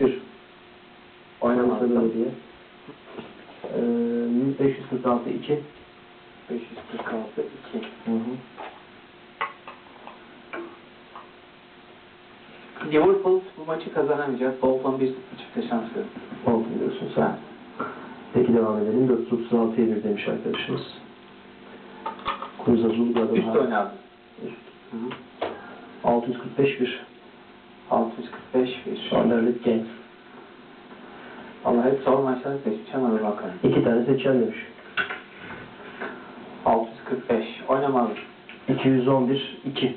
1 Oynamazdım. Manisa Belediye. Ee, 546 2 546 2. Hı hı. Liverpool bu maçı kazanamayacak. Bolton 1-0 çifte şans veriyor. Oldu diyorsun sen. Peki devam edelim. 436'ya 1 demiş arkadaşımız. Cruz Azul Üst oynadı. Üst. Hı hı. 645 1 645 1. Anderlet Genk. Allah hep zor maçları seçmiş bir bakalım. İki tane seçen demiş. 645. Oynamalı. 211 2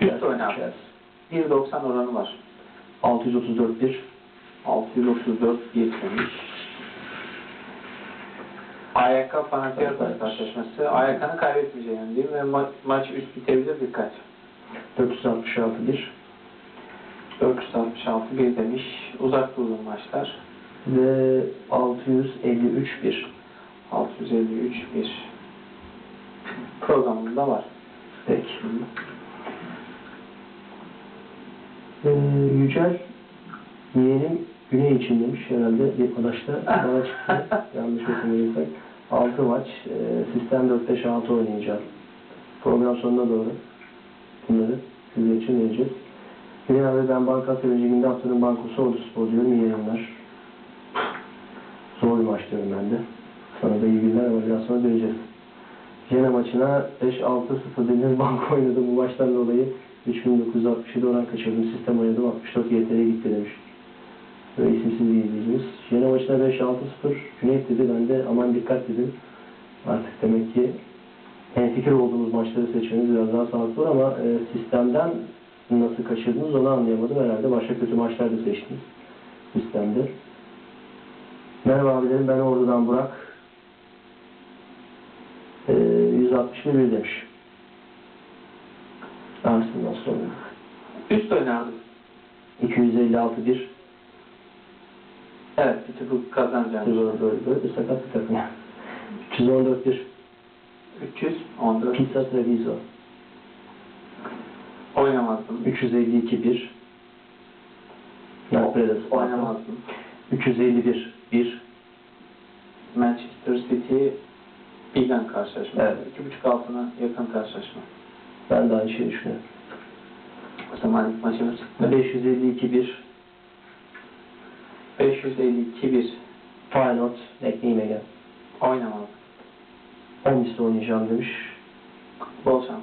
Üst oynadı. 1.90 oranı var. 634 1 634 1 demiş. AYK Panathinaikos karşılaşması. AYK'nın kaybetmeyeceğini değil mi? Ve ma- maç üst bitebilir dikkat. 466 1 466 1 demiş. Uzak durduğum maçlar. ve 653 1 653 1 programında var. Peki. Ee, Yücel yeğenim Güney için demiş herhalde bir adaşta bana çıktı. Yanlış okumayacak. 6 maç e, sistem 4-5-6 oynayacağım. Program sonuna doğru bunları sizler için vereceğiz. Güney abi ben banka Asya haftanın bankosu Ordu Spor diyorum. İyi yayınlar. Zor bir maç diyorum ben de. Sana da iyi günler ama biraz sonra döneceğiz. Jena maçına 5-6-0 demir bank oynadım bu maçtan dolayı. 3967 oran kaçırdım. Sistem oynadım. 64 YT'ye gitti demiş. Böyle isimsiz bir izleyicimiz. Jena maçına 5-6-0 Cüneyt dedi. Ben de aman dikkat dedim. Artık demek ki fikir olduğumuz maçları seçmeniz biraz daha sağlıklı olur ama e, sistemden nasıl kaçırdınız onu anlayamadım. Herhalde başka kötü maçlar da seçtiniz sistemde. Merhaba abilerim ben Ordu'dan Burak. Ee, 161 bir demiş. Arsenal sonra. Üst oynadı. 256 bir. Evet, bir tık kazanacağım. Böyle böyle sakat bir takım. 314 bir. 314 Pizza Treviso. oynamazdım. 352 bir. Naples. Oynamazdım. 351 bir. Manchester City Milan karşılaşması. Evet. 2.5 altına yakın karşılaşma. Ben de aynı şeyi düşünüyorum. O zaman ilk maçımız çıktı. 552 bir. 552 1 Feyenoord. Bekleyeyim Ege. oynamazdım. 10 misli oynayacağım demiş. Bol şans.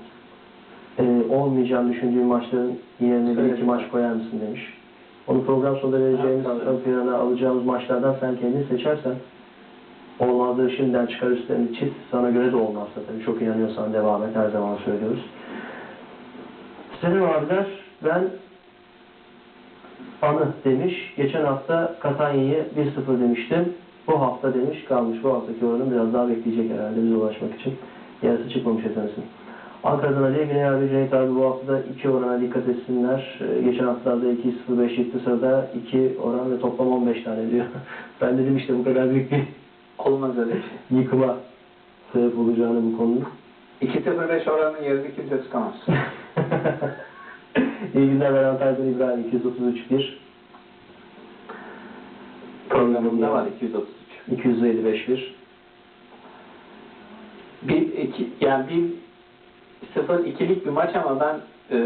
Ee, olmayacağını düşündüğüm maçların yerine bir iki maç koyar mısın demiş. Onu program sonunda vereceğimiz Evet, ön plana alacağımız maçlardan sen kendin seçersen olmazlığı şimdiden çıkar üstlerini çiz. Sana göre de olmazsa tabii. Çok inanıyorsan devam et. Her zaman söylüyoruz. Selim abiler ben Anı demiş. Geçen hafta Katanya'yı 1-0 demiştim. Bu hafta demiş kalmış. Bu haftaki oranı biraz daha bekleyecek herhalde bize ulaşmak için. Yarısı çıkmamış efendim. Ankara'dan Ali Güney abi Cüneyt abi bu hafta 2 orana dikkat etsinler. Ee, geçen haftalarda 2-0-5 çıktı sırada 2 oran ve toplam 15 tane diyor. ben dedim işte bu kadar büyük bir Olmaz öyle şey. yıkıma sebep olacağını bu konunun. 2.05 oranının yerine kimse tutamaz. İyi günler ben Antalya'dan İbrahim 233 1 Programında var 233. 255 1 Bir, iki, yani bir sıfır ikilik bir maç ama ben e,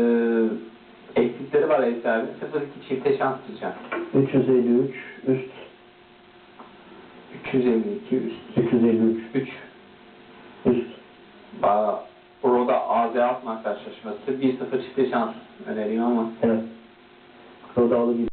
eksikleri var sahibi. Sıfır iki çifte şans tutacağım. 353 üst 352 üst. 353 3. üst Aa, Roda AZ Altman karşılaşması. 1-0 çifte şans öneriyor ama evet. Rodalı gibi